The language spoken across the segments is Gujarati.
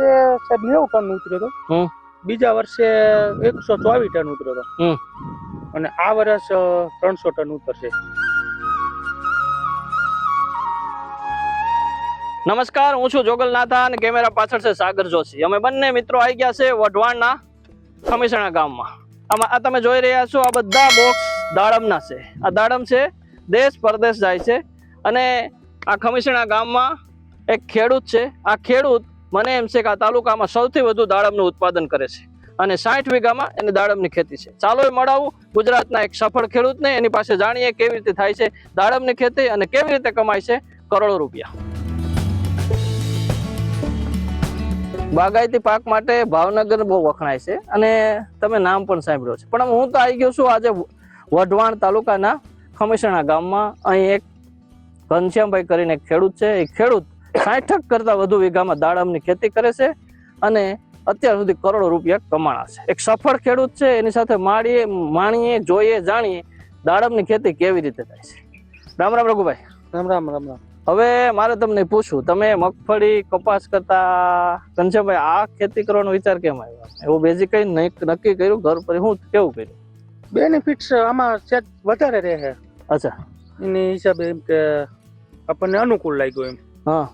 વર્ષે સાહેબ નેવું ટન ઉતર્યો હતો. બીજા વર્ષે એકસો ચોવીસ ટન ઉતર્યો. હતો. અને આ વર્ષ ત્રણસો ટન ઉતરશે. નમસ્કાર હું છું જોગલનાથા અને કેમેરા પાછળ છે સાગર જોશી. અમે બંને મિત્રો આવી ગયા છે વઢવાણના ખમીસણા ગામમાં. આમાં આ તમે જોઈ રહ્યા છો આ બધા બોક્સ દાડમના છે. આ દાડમ છે દેશ પરદેશ જાય છે. અને આ ખમીસણા ગામમાં એક ખેડૂત છે. આ ખેડૂત મને એમ છે કે આ તાલુકામાં સૌથી વધુ દાડમનું ઉત્પાદન કરે છે અને સાઠ વીઘામાં એની દાડમની ખેતી છે. ચાલો એ મળાવું. ગુજરાતના એક સફળ ખેડૂતને એની પાસે જાણીએ કેવી રીતે થાય છે દાડમની ખેતી અને કેવી રીતે કમાય છે કરોડો રૂપિયા. બાગાયતી પાક માટે ભાવનગર બહુ વખણાય છે અને તમે નામ પણ સાંભળ્યો છે. પણ હું તો આવી ગયો છું આજે વઢવાણ તાલુકાના ખમીસણા ગામમાં. અહીં એક ઘનશ્યામભાઈ કરીને એક ખેડૂત છે. એ ખેડૂત સાઠ કરતા વધુ વીઘામાં દાડમની ખેતી કરે છે અને અત્યાર સુધી કરોડો રૂપિયા કમાણા છે. એક સફળ ખેડૂત છે એની સાથે માળીએ માણીએ જોઈએ જાણીએ દાડમની ખેતી કેવી રીતે થાય છે. રામ રામ રઘુભાઈ. રામ રામ રામ રામ. હવે મારે તમને પૂછવું તમે મગફળી કપાસ કરતા ઘનશ્યામભાઈ આ ખેતી કરવાનો વિચાર કેમ આવ્યો? એવું બેઝિક કઈ નક્કી કર્યું ઘર પર હું કેવું કર્યું? બેનિફિટ્સ આમાં સેજ વધારે રહે અચ્છા. એની હિસાબે એમ કે આપણને અનુકૂળ લાગ્યું એમ. હા.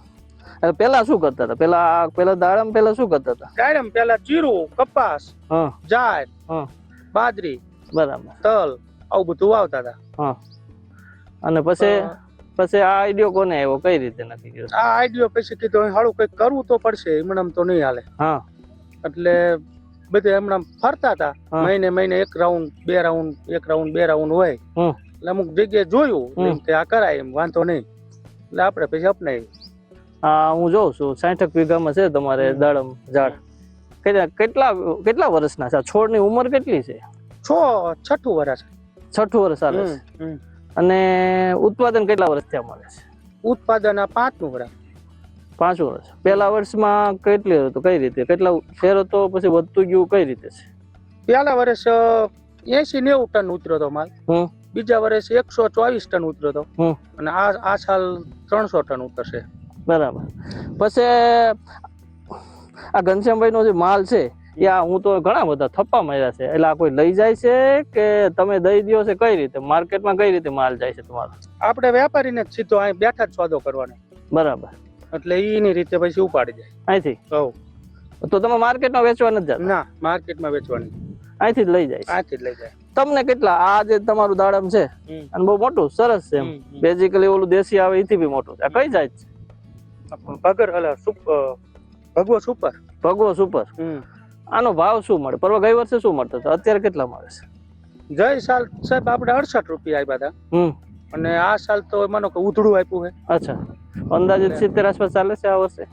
પેલા શું કરતા હતા? પેલા પેલા દાડમ પેલા શું કરતા હતા? દાડમ પેલા જીરું કપાસ જાર બાજરી બરાબર. તલ આવું બધું વાવતા હતા. અને પછી પછી આ આઈડિયો કોને આવ્યો કઈ રીતે નક્કી કર્યો? આ આઈડિયો પછી કીધું હાળું કંઈક કરવું તો પડશે એમણામ તો નહીં હાલે. હા. એટલે બધે એમણામ ફરતા હતા. મહિને મહિને એક રાઉન્ડ બે રાઉન્ડ એક રાઉન્ડ બે રાઉન્ડ હોય. એટલે અમુક જગ્યાએ જોયું કે આ કરાય એમ વાંધો નહીં. એટલે આપણે પછી અપનાવી હું જોઉં છું. સાઠક વીઘામાં છે તમારે દાડમ ઝાડ. કેટલા કેટલા વર્ષના છે? છોડની ઉંમર કેટલી છે? છ છઠ્ઠું વર્ષ. છઠ્ઠું વર્ષ ચાલે છે. અને ઉત્પાદન કેટલા વર્ષ ત્યાં મળે છે? ઉત્પાદન આ પાંચમું વર્ષ. પાંચ વર્ષ. પહેલા વર્ષમાં કેટલી હતું? કઈ રીતે? કેટલા ફેર હતો? પછી વધતું ગયું કઈ રીતે છે? પહેલા વર્ષ એસી નેવું ટન ઉતર્યો હતો માલ. બીજા વર્ષ એકસો ચોવીસ ટન ઉતર્યો હતો. અને આ આ સાલ ત્રણસો ટન ઉતરશે. બરાબર. પછી આ ઘનશ્યામભાઈ નો જે માલ છે એ આ હું તો ઘણા બધા થપ્પા માર્યા છે. એટલે આ કોઈ લઈ જાય છે કે તમે દઈ દો છે? કઈ રીતે? માર્કેટમાં કઈ રીતે માલ જાય છે તમારો? આપણે વેપારીને જ સીધો અહીં બેઠા જ સોદો કરવાનો. બરાબર. એટલે એની રીતે પછી ઉપાડી જાય. અહીંથી? હવ. તો તમે માર્કેટમાં વેચવા નથી જતા? ના માર્કેટમાં વેચવાની. અહીંથી જ લઈ જાય અહીંથી આથી જ લઈ જાય. તમને કેટલા? આ જે તમારું દાડમ છે અને બહુ મોટું સરસ છે એમ. બેઝિકલી ઓલું દેશી આવે એથી બી મોટું છે. કઈ જાય છે? ભગર અલા ભગવો સુપર ભગવો સુપર. આનો ભાવ શું મળે? પરવા ગઈ વર્ષે શું મળતો હતો? અત્યારે કેટલા મળે છે? ગઈ સાલ સાહેબ આપણે અડસઠ રૂપિયા આપ્યા હતા હમ. અને આ સાલ તો માનો કે ઉધડું આપ્યું છે અચ્છા. અંદાજે સિત્તેર આસપાસ ચાલે છે આ વર્ષે?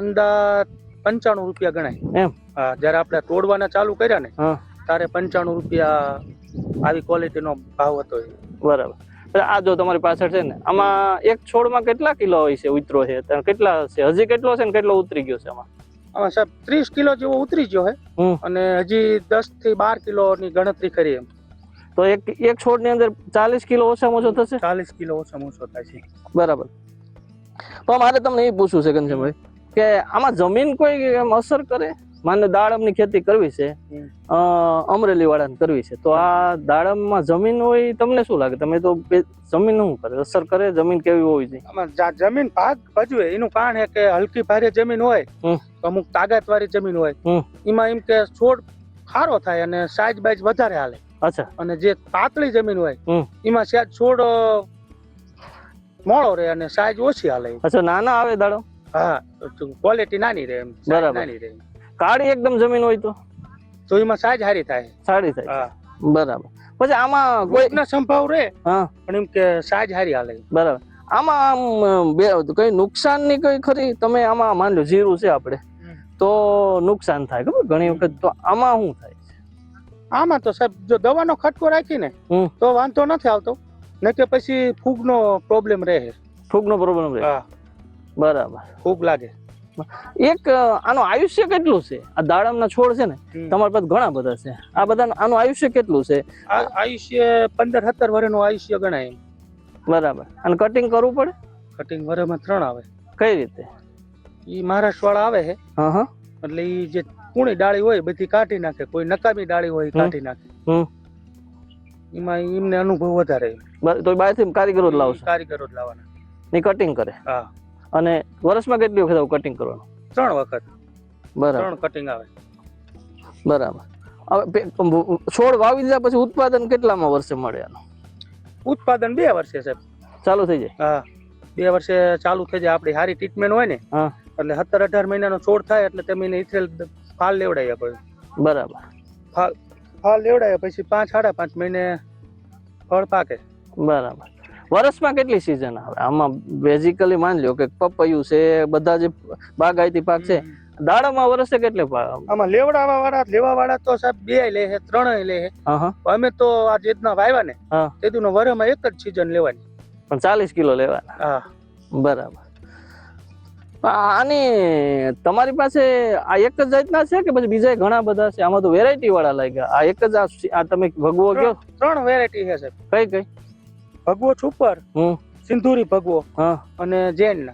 અંદાજ પંચાણું રૂપિયા ગણાય. એમ? હા જયારે આપણે તોડવાના ચાલુ કર્યા ને ત્યારે પંચાણું રૂપિયા આવી ક્વોલિટીનો ભાવ હતો. બરાબર. આ જો તમારી પાછળ છે ને આમાં એક છોડમાં કેટલા કિલો હોય છે ઉતરો છે? કેટલા છે? હજી કેટલો છે ને કેટલો ઉતરી ગયો છે આમાં? આમાં સાહેબ ત્રીસ કિલો જેવો ઉતરી ગયો છે અને હજી દસથી બાર કિલો ની ગણતરી કરી એમ. તો એક એક છોડની અંદર ચાલીસ કિલો ઓછામાં ઓછો થશે? ચાલીસ કિલો ઓછામાં ઓછો થાય છે. બરાબર. તો મારે તમને એ પૂછવું છે ઘનશ્યામભાઈ કે આમાં જમીન કોઈ એમ અસર કરે? માને દાડમની ખેતી કરવી છે અમરેલી વાળા વાળાને કરવી છે. તો આ દાડમમાં જમીન હોય તમને શું લાગે? તમે તો જમીન શું કરે? અસર કરે? જમીન કેવી હોવી જોઈએ? જમીન ભાગ ભજવે. એનું કારણ છે કે હલકી ભારે જમીન હોય અમુક તાકાત વાળી જમીન હોય. એમાં એમ કે છોડ ખારો થાય અને સાઈઝ બાઈજ વધારે હાલે. અચ્છા. અને જે પાતળી જમીન હોય એમાં સહેજ છોડ મોળો રહે અને સાઈઝ ઓછી હાલે. અચ્છા નાના આવે દાડો હા ક્વોલિટી નાની રહે એમ. બરાબર. નાની રહે કાળી એકદમ જમીન હોય તો? તો એમાં સાજ હારી થાય. સારી થાય. હા. બરાબર. પછી આમાં કોઈ ના સંભાવ રહે હા. પણ એમ કે સાજ હારી હાલે. બરાબર. આમાં આમ બે કઈ નુકસાનની કઈ ખરી? તમે આમાં માન લો જીરું છે આપણે. તો નુકસાન થાય ખબર? ઘણી વખત તો આમાં શું થાય આમાં તો સાહેબ જો દવાનો ખટકો રાખીને. તો વાંધો નથી આવતો. ને કે પછી ફૂગનો પ્રોબ્લેમ રહે. ફૂગનો પ્રોબ્લેમ રહે. હા. બરાબર. ફૂગ લાગે. એક આનું આયુષ્ય કેટલું છે? આ દાડમના છોડ છે ને. તમારી પાસે ઘણા બધા છે. આ બધા આનું આયુષ્ય કેટલું છે? આયુષ્ય પંદર સત્તર વર્ષનું આયુષ્ય ગણાય બરાબર. અને કટિંગ કરવું પડે? કટિંગ વર્ષમાં ત્રણ આવે. કઈ રીતે? એ મહારાષ્ટ્ર વાળા આવે છે હા હા. એટલે એ જે કુણી ડાળી હોય બધી કાઢી નાખે. કોઈ નકામી ડાળી હોય કાઢી નાખે. એમાં એમને અનુભવ વધારે. તો તો બહારથી કારીગરો જ લાવશે. કારીગરો જ લાવવાના. ની કટિંગ કરે? હા. અને વર્ષમાં કેટલી વખત કટિંગ કરવાનું? ત્રણ વખત. બરાબર. ત્રણ કટિંગ આવે. બરાબર. હવે છોડ વાવી દીધા પછી ઉત્પાદન કેટલામાં વર્ષે મળે આનું? ઉત્પાદન બે વર્ષે સાહેબ. ચાલુ થઈ જાય? હા. બે વર્ષે ચાલુ થઈ જાય આપણી સારી ટ્રીટમેન્ટ હોય ને એટલે સત્તર અઢાર મહિનાનો છોડ થાય એટલે તમે ઇથેલ ફાલ લેવડાવી આપો બરાબર. ફાલ લેવડાવ્યા પછી પાંચ સાડા પાંચ મહિને ફળ પાકે. બરાબર. વર્ષમાં કેટલી સિઝન આવે? આમાં બેઝિકલી માની લો કે પપૈયું છે બધા જે બાગાયતી પાક છે દાડામાં વર્ષે કેટલે આમાં લેવડાવા વાળા લેવા વાળા તો સાહેબ બે લે છે ત્રણ લે છે. અમે તો આ જેટના વાવ્યા ને. તેદુનો વરમાં એક જ સિઝન લેવાની. પણ ચાલીસ કિલો લેવાના. હા. બરાબર. આની તમારી પાસે આ એક જ જાતના છે કે પછી બીજા ઘણા બધા છે? આમાં તો વેરાયટી વાળા લાગ્યા. આ એક જ આ આ તમે ભગવો કયો ત્રણ વેરાયટી છે સાહેબ. કઈ કઈ? ભગવો છુપર હમ. સિંધુરી ભગવો. હા. અને જૈન ના.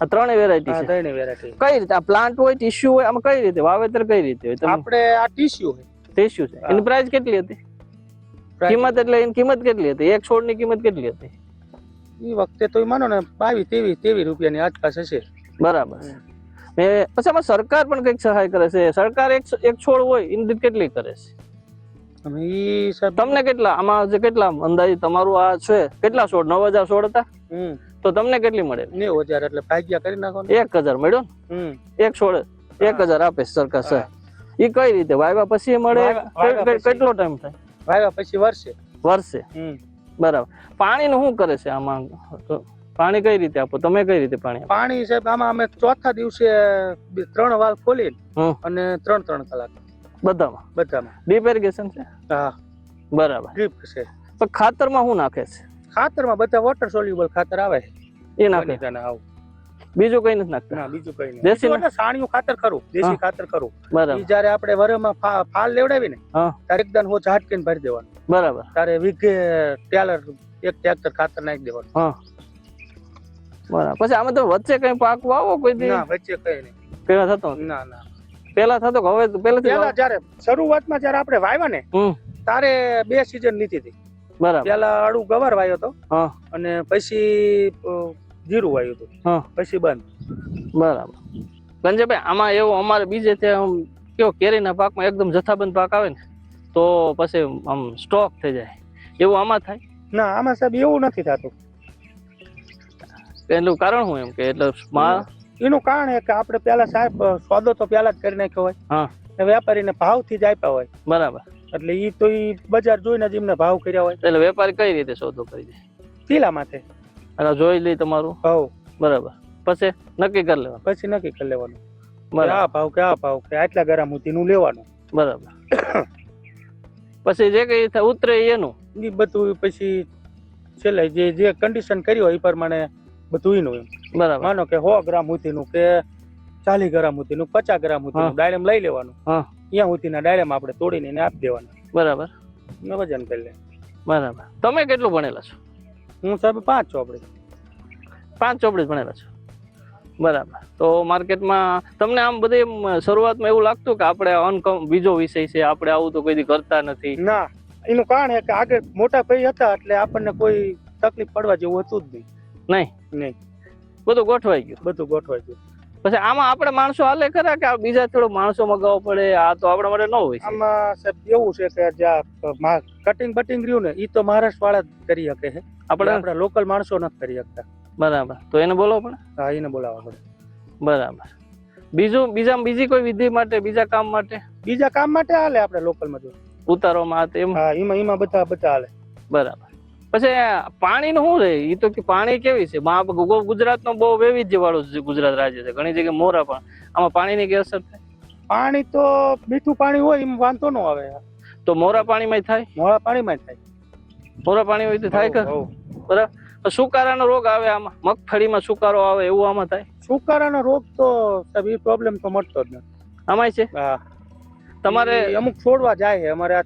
આ ત્રણેય વેરાયટી છે. ત્રણેય વેરાયટી કઈ રીતે? આ પ્લાન્ટ હોય ટીશ્યુ હોય આમાં કઈ રીતે? વાવેતર કઈ રીતે હોય? આપણે આ ટીસ્યુ હોય. ટિશ્યુ છે. એની પ્રાઇસ કેટલી હતી? કિંમત એટલે એની કિંમત કેટલી હતી? એક છોડની કિંમત કેટલી હતી? એ વખતે તો માનો ને બાવીસ તેવીસ તેવીસ રૂપિયાની આસપાસ હશે. બરાબર. ને પછી આમાં સરકાર પણ કંઈક સહાય કરે છે. સરકાર એક એક છોડ હોય એની કેટલી કરે છે? તમને કેટલા? આમાં જે કેટલા અંદાજે તમારું આ છે? કેટલા છોડ નવ હજાર સોળ હતા? તો તમને કેટલી મળે? નેવું હજાર એટલે ભાગ્યા કરી નાખો એક હજાર મળ્યો ને? એક છોડ એક હજાર આપે સરકાર સર એ કઈ રીતે? વાવ્યા પછી મળે. કેટલો ટાઈમ થાય? વાવ્યા પછી વર્ષે. વર્ષે? બરાબર. પાણીનું શું કરે છે આમાં? પાણી કઈ રીતે આપો? તમે કઈ રીતે પાણી પાણી સાહેબ આમાં અમે ચોથા દિવસે ત્રણ વાલ ખોલી. અને ત્રણ ત્રણ કલાક બધામાં? બધામાં. ડીપ ઇરિગેશન છે? હા. બરાબર. ડ્રીપ છે. તો ખાતરમાં શું નાખે છે? ખાતરમાં બધા વોટર સોલ્યુબલ ખાતર આવે. એ નાખે? આવું. બીજું કઈ નથી નાખતા? ના બીજું કઈ નહીં. દેશી એટલે સાણિયું ખાતર ખરું. દેશી ખાતર ખરું. બરાબર. ઈ જ્યારે આપણે વરમાં ફાલ લેવડાવી ને ત્યારે એકદમ હો ઝાટકીને ભરી દેવાનું. બરાબર. તારે વીઘે ટેલર એક ટ્રેક્ટર ખાતર નાખી દેવાનું. હા. બરાબર. પછી આમાં તો વચ્ચે કઈ પાક વાવો કોઈ ના વચ્ચે કઈ નહીં. પેલા થતો ના ના. પેલા થતો કે હવે પેલા પેલા જયારે શરૂઆતમાં જયારે આપણે વાવ્યા ને તારે બે સીઝન લીધી હતી. બરાબર. પેલા અડું ગવાર વાયો હતો અને પછી જીરું વાયું હતું. પછી બંધ. બરાબર. ગંજયભાઈ આમાં એવું અમારે બીજે તે આમ કેવો કેરીના પાકમાં એકદમ જથ્થાબંધ પાક આવે ને તો પછી આમ સ્ટોક થઈ જાય. એવું આમાં થાય? ના આમાં સાહેબ એવું નથી થતું. એનું કારણ હું એમ કે એટલે મા- એનું કારણ એ કે આપણે પેલા સાહેબ સોદો તો પેલા જ કરી નાખ્યો હોય. હા. ને વેપારીને ભાવથી જ આપ્યા હોય. બરાબર. એટલે ઈ તો ઈ બજાર જોઈને જ એમને ભાવ કર્યા હોય. એટલે વેપારી કઈ રીતે સોદો કરી દે? પીલા માથે. અને જોઈ લઈ તમારું? ભાવ. બરાબર. પછી નક્કી કરી લેવાનું? પછી નક્કી કરી લેવાનું. બરાબર. આ ભાવ કે આ ભાવ કે આટલા ગ્રામ સુધીનું લેવાનું. બરાબર. પછી જે કઈ ઉતરે એનું? એ બધું પછી છેલ્લે જે જે કન્ડિશન કરી હોય એ પ્રમાણે બધું એનું એમ. બરાબર. માનો કે સો ગ્રામ સુધીનું કે ચાલીસ ગ્રામ સુધીનું પચાસ ગ્રામ. સુધીનું ડાયરેમ લઈ લેવાનું. ત્યાં સુધીના ડાયરેમ આપણે તોડીને એને આપી દેવાના. બરાબર. ને વજન કરી લે. બરાબર. તમે કેટલું ભણેલા છો? હું સાહેબ પાંચ ચોપડી. પાંચ ચોપડી ભણેલા છો? બરાબર. તો માર્કેટમાં તમને આમ બધી શરૂઆતમાં એવું લાગતું કે આપણે અનકમ બીજો વિષય છે આપણે આવું તો કોઈ કરતા નથી? ના. એનું કારણ એ કે આગળ મોટા ભાઈ હતા એટલે આપણને કોઈ તકલીફ પડવા જેવું હતું જ નહીં. નહીં? નહીં. બધું ગોઠવાઈ ગયું. બધું ગોઠવાઈ ગયું. પછી આમાં આપણે માણસો હાલે ખરા કે આ બીજા થોડો માણસો મગાવવો પડે? આ તો આપણા માટે ન હોય. આમાં સાહેબ એવું છે કે જ્યાં કટિંગ બટિંગ રહ્યું ને એ તો મહારાષ્ટ્ર વાળા જ કરી શકે છે આપણે આપણે લોકલ માણસો નથી કરી શકતા. બરાબર. તો એને બોલો પડે હા એને બોલાવવા પડે બરાબર. બીજું બીજા બીજી કોઈ વિધિ માટે બીજા કામ માટે? બીજા કામ માટે હાલે આપણે લોકલ મજૂર ઉતારવામાં આ એમ? હા એમાં એમાં બધા બધા હાલે. બરાબર. પછી પાણીનું શું રહે એ તો કે પાણી કેવી છે? મા ગુજરાતનો બહુ વૈવિધ્ય વાળું છે ગુજરાત રાજ્ય છે. ઘણી જગ્યાએ મોરા પણ. આમાં પાણીની કે અસર થાય? પાણી તો મીઠું પાણી હોય એમ વાંધો ન આવે. તો મોરા પાણીમાં થાય? મોરા પાણીમાં થાય. મોરા પાણી હોય તો થાય કે. બરાબર. સુકારાનો રોગ આવે આમાં? મગફળીમાં સુકારો આવે એવું આમાં થાય? સુકારાનો રોગ તો સાહેબ એ પ્રોબ્લેમ તો મળતો જ નથી. આમાંય છે? હા. તમારે અમુક છોડવા જાય અમારે આ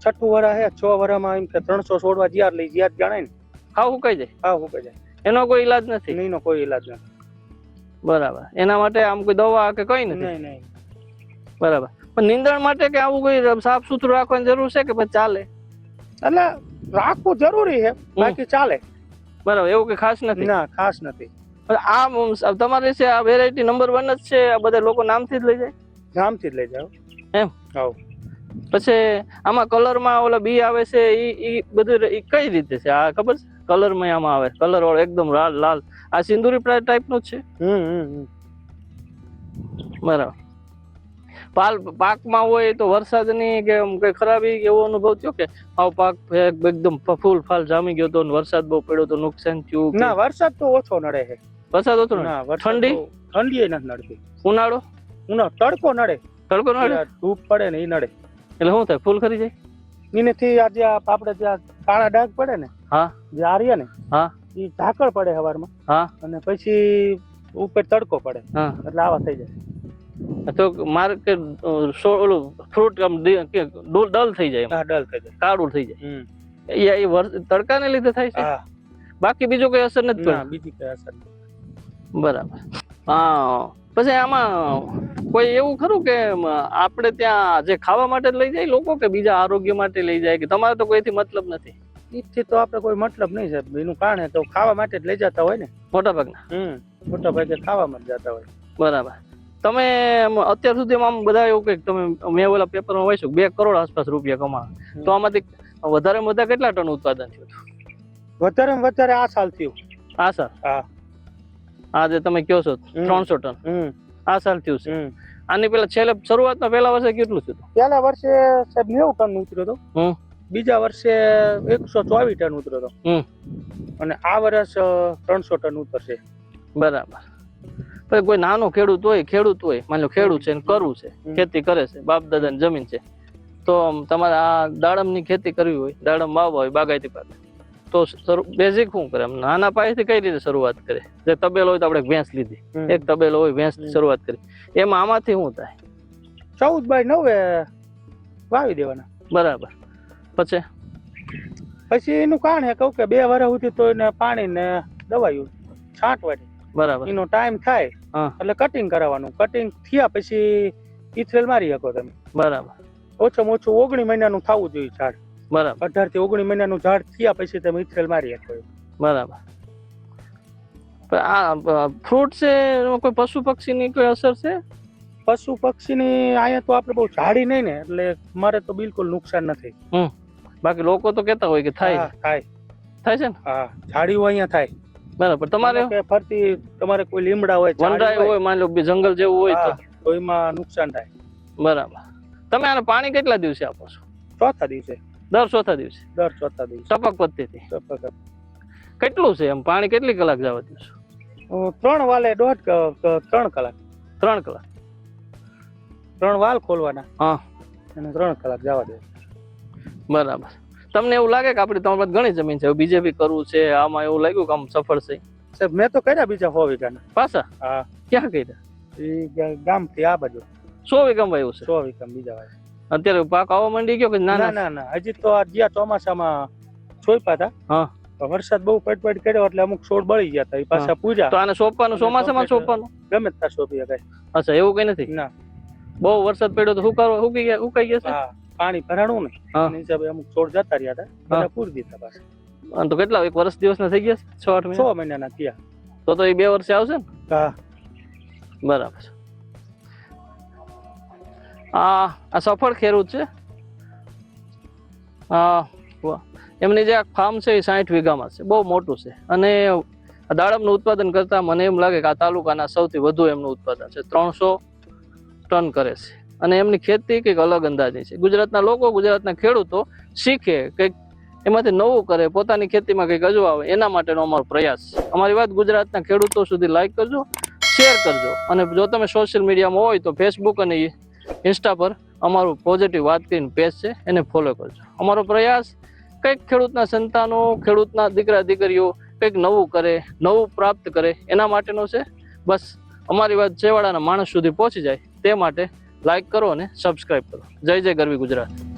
છઠ્ઠું વરા હે છ વરામાં એમ કે ત્રણસો છોડવા જ્યાર લઈ જ્યાં જાણે ને. હા હું કહી જાય હા હું જાય એનો કોઈ ઈલાજ નથી? નહીં કોઈ ઈલાજ નથી. બરાબર. એના માટે આમ કોઈ દવા કે કઈ નથી? નહીં નહીં. બરાબર. પણ નિંદણ માટે કે આવું કોઈ સાફ સુથરું રાખવાની જરૂર છે કે પછી ચાલે? એટલે રાખવું જરૂરી છે બાકી ચાલે. બરાબર એવું કે ખાસ નથી? ના ખાસ નથી. આ તમારે છે આ વેરાયટી નંબર વન જ છે આ બધા લોકો નામથી જ લઈ જાય? નામથી જ લઈ જાઓ. એમ? હાવ. પછી આમાં કલરમાં ઓલા બી આવે છે ઈ ઈ બધું ઈ કઈ રીતે છે? આ ખબર છે? કલરમાં આમાં આવે કલર વાળો એકદમ લાલ લાલ. આ સિંદુરી ટાઈપનું જ છે. બરાબર. પાલ પાકમાં હોય તો વરસાદની કે આમ કઈ ખરાબી એવો અનુભવ થયો કે આવો પાક એકદમ ફૂલ ફાલ જામી ગયો તો વરસાદ બહુ પડ્યો તો નુકસાન થયું ના વરસાદ તો ઓછો નડે છે. વરસાદ ઓછો ને ના ઠંડી? ઠંડી નથી નડતી. ઉનાળો? ઉનાળો તડકો નડે. તડકો નડે? ધૂપ પડે ને એ નડે. એટલે શું થાય ફૂલ ખરી જાય? એનેથી આ જે આપણે ત્યાં કાળા ડાઘ પડે ને હા. જે આર્ય ને હા. એ ઝાકળ પડે હવારમાં. હા. અને પછી ઉપર તડકો પડે. હા. એટલે આવા થઈ જાય. તો માર્કેટ ઓલું ફ્રૂટ આમ કે ડુલ- થઈ જાય હા ડલ થઈ જાય. કાળું થઈ જાય. એ વર્ષ વર- તડકાને લીધે થાય છે? હા. બાકી બીજો કોઈ અસર નથી બીજી કઈ અસર બરાબર. હા. પછી આમાં કોઈ એવું ખરું કે આપણે ત્યાં જે ખાવા માટે લઈ જાય લોકો કે બીજા આરોગ્ય માટે લઈ જાય કે તમારે તો કોઈથી મતલબ નથી? ઈથી તો આપણે કોઈ મતલબ નહીં સાહેબ. એનું કારણ તો ખાવા માટે જ લઈ જતા હોય ને. મોટા ભાગના હમ. મોટા ભાગે ખાવામાં માટે જતા હોય. બરાબર. તમે અત્યાર સુધી આમ બધા એવું કે તમે મેં ઓલા પેપરમાં વાંચ્યું બે કરોડ આસપાસ રૂપિયા કમા તો આમાંથી વધારે વધારે કેટલા ટન ઉત્પાદન થયું વધારે વધારે આ સાલ થયું. આ સાલ? હા. આ જે તમે કહો છો ત્રણસો ટન. આ સાલ થયું છે. આની પેલા છેલ્લે શરૂઆતમાં પહેલા વર્ષે કેટલું છે પહેલા વર્ષે સાહેબ નેવું ટન ઉતર્યો હતો. બીજા વર્ષે એકસો ચોવીસ ટન ઉતર્યો હતો. અને આ વર્ષ ત્રણસો ટન ઉતરશે. બરાબર. પછી કોઈ નાનો ખેડૂત હોય ખેડૂત હોય માની લો ખેડૂત છે ને કરવું છે ખેતી કરે છે બાપ દાદાની જમીન છે તો તમારે આ દાડમની ખેતી કરવી હોય દાડમ વાવવા હોય બાગાયતી પાક. તો બેઝિક શું કરે? નાના પાયેથી કઈ રીતે શરૂઆત કરે? જે તબેલો હોય તો આપણે ભેંસ લીધી. એક તબેલો હોય ભેંસ શરૂઆત કરી. એમાં આમાંથી શું થાય? ચૌદ બાય નવે વાવી દેવાના. બરાબર. પછી? પછી એનું કારણ હે કહું કે બે વર્ષ સુધી તો એને પાણી ને દવાયું છાંટવાની બરાબર. એનો ટાઈમ થાય. એટલે કટિંગ કરાવવાનું. કટિંગ થયા પછી ઇથરેલ મારી શકો તમે. બરાબર. ઓછામાં ઓછું ઓગણી મહિનાનું થવું જોઈએ ઝાડ. બરાબર. અઢારથી ઓગણીસ મહિનાનું ઝાડ થયા પછી તમે ઇથરેલ મારી શકો બરાબર. પણ આ ફ્રૂટ છે કોઈ પશુ પક્ષીની કોઈ અસર છે? પશુ પક્ષીની અહીંયા તો આપણે બહુ ઝાડી નહીં ને એટલે મારે તો બિલકુલ નુકસાન નથી. બાકી લોકો તો કેતા હોય કે થાય. થાય. થાય છે ને? હા ઝાડીઓ અહીંયા થાય. બરાબર. તમારે ફરતી તમારે કોઈ લીમડા હોય વનરાય હોય, માની લો જંગલ જેવું હોય તો. તો એમાં નુકસાન થાય. બરાબર. તમે આને પાણી કેટલા દિવસે આપો છો? ચોથા દિવસે. દર ચોથા દિવસે. દર ચોથા દિવસે. ટપક પદ્ધતિ. ટપક. કેટલું છે એમ? પાણી કેટલી કલાક જવા દો છો? અ, ત્રણ વાલે દોઢ ત્રણ કલાક. ત્રણ કલાક. ત્રણ વાલ ખોલવાના. હા. અને ત્રણ કલાક જવા દે. બરાબર. તમને એવું લાગે કે આપણી તમારી પાસે ઘણી જમીન છે? બીજે બી કરવું છે આમાં એવું લાગ્યું કે આમ સફળ છે? સાહેબ મેં તો કર્યા બીજા સો વીઘાના. પાછા? હા. ક્યાં કર્યા? એ ગામથી આ બાજુ. સો વીઘામાં આવ્યું છે? સો વીઘા બીજા વાળા. અત્યારે પાક આવવા માંડી ગયો કે ના ના ના ના. હજી તો આ ગયા ચોમાસામાં છોઈપા હતા હા. વરસાદ બહુ પેટ કર્યો એટલે અમુક છોડ બળી ગયા હતા. એ પાછા પૂજા. તો આને સોંપવાનું ચોમાસામાં સોંપવાનું? ગમે ત્યાં સોંપી શકાય. અચ્છા એવું કઈ નથી? ના. બહુ વરસાદ પડ્યો તો હુકારો સુકી ગયા સુકાઈ ગયા હા પાણી ભરાણું ને. હિસાબે અમુક છોડ જતા રહ્યા હતા. બધા પૂરી દીધા પાછા. તો કેટલા એક વર્ષ દિવસ ના થઈ ગયા છે? છ આઠ મહિના? છ મહિનાના થયા. તો તો એ બે વર્ષે આવશે ને? હા. બરાબર આ સફળ ખેડૂત છે. હા, વાહ. એમની જે આ ફાર્મ છે એ સાઠ વીઘામાં છે, બહુ મોટું છે. અને દાડમનું ઉત્પાદન કરતા મને એમ લાગે કે આ તાલુકાના સૌથી વધુ એમનું ઉત્પાદન છે, ત્રણસો ટન કરે છે. અને એમની ખેતી કંઈક અલગ અંદાજની છે. ગુજરાતના લોકો, ગુજરાતના ખેડૂતો શીખે કંઈક એમાંથી નવું કરે, પોતાની ખેતીમાં કંઈક અજવાવે, એના માટેનો અમારો પ્રયાસ છે. અમારી વાત ગુજરાતના ખેડૂતો સુધી લાઈક કરજો, શેર કરજો. અને જો તમે સોશિયલ મીડિયામાં હોય તો ફેસબુક અને ઇન્સ્ટા પર અમારું પોઝિટિવ વાત કરીને પેજ છે, એને ફોલો કરજો. અમારો પ્રયાસ, કંઈક ખેડૂતના સંતાનો, ખેડૂતના દીકરા દીકરીઓ કંઈક નવું કરે, નવું પ્રાપ્ત કરે, એના માટેનો છે. બસ, અમારી વાત છેવાડાના માણસ સુધી પહોંચી જાય, તે માટે લાઈક કરો અને સબસ્ક્રાઈબ કરો. જય જય ગરવી ગુજરાત.